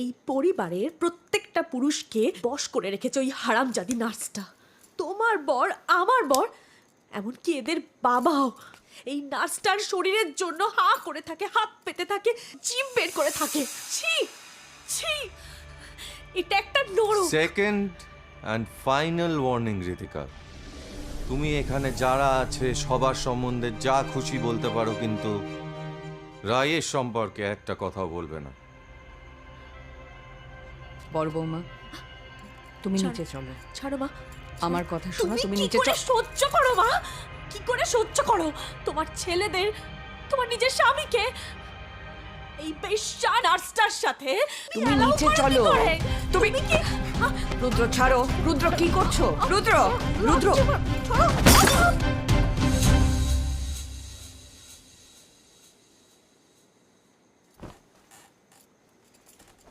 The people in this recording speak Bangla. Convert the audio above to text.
এই পরিবারের প্রত্যেকটা পুরুষকে বশ করে রেখেছে ওই হারামজাদি নার্সটা। তোমার বর, আমার বর, এমনকি এদের বাবাও। এই নার্সটার শরীরের জন্য হা করে থাকে, হাত পেতে থাকে, জিম বের করে থাকে। ছি ছি, এটা একটা নরক। Second and final warning Ritika তুমি এখানে যারা আছে, সবার সম্বন্ধে যা খুশি বলতে পারো, কিন্তু রায়ের সম্পর্কে একটা কথাও বলবে না। বড় বৌমা। তুমি নিচে চলো। ছাড়ো মা। আমার কথা শোনো তুমি নিচে চলো সহ্য করো মা? কি করে সহ্য করো? তোমার ছেলেদের তোমার নিজের স্বামীকে এই বেশ্যা নার্সটার সাথে তুমি নিচে চলো। তুমি কি রুদ্র ছাড়ো। রুদ্র কি করছ? রুদ্র রুদ্র।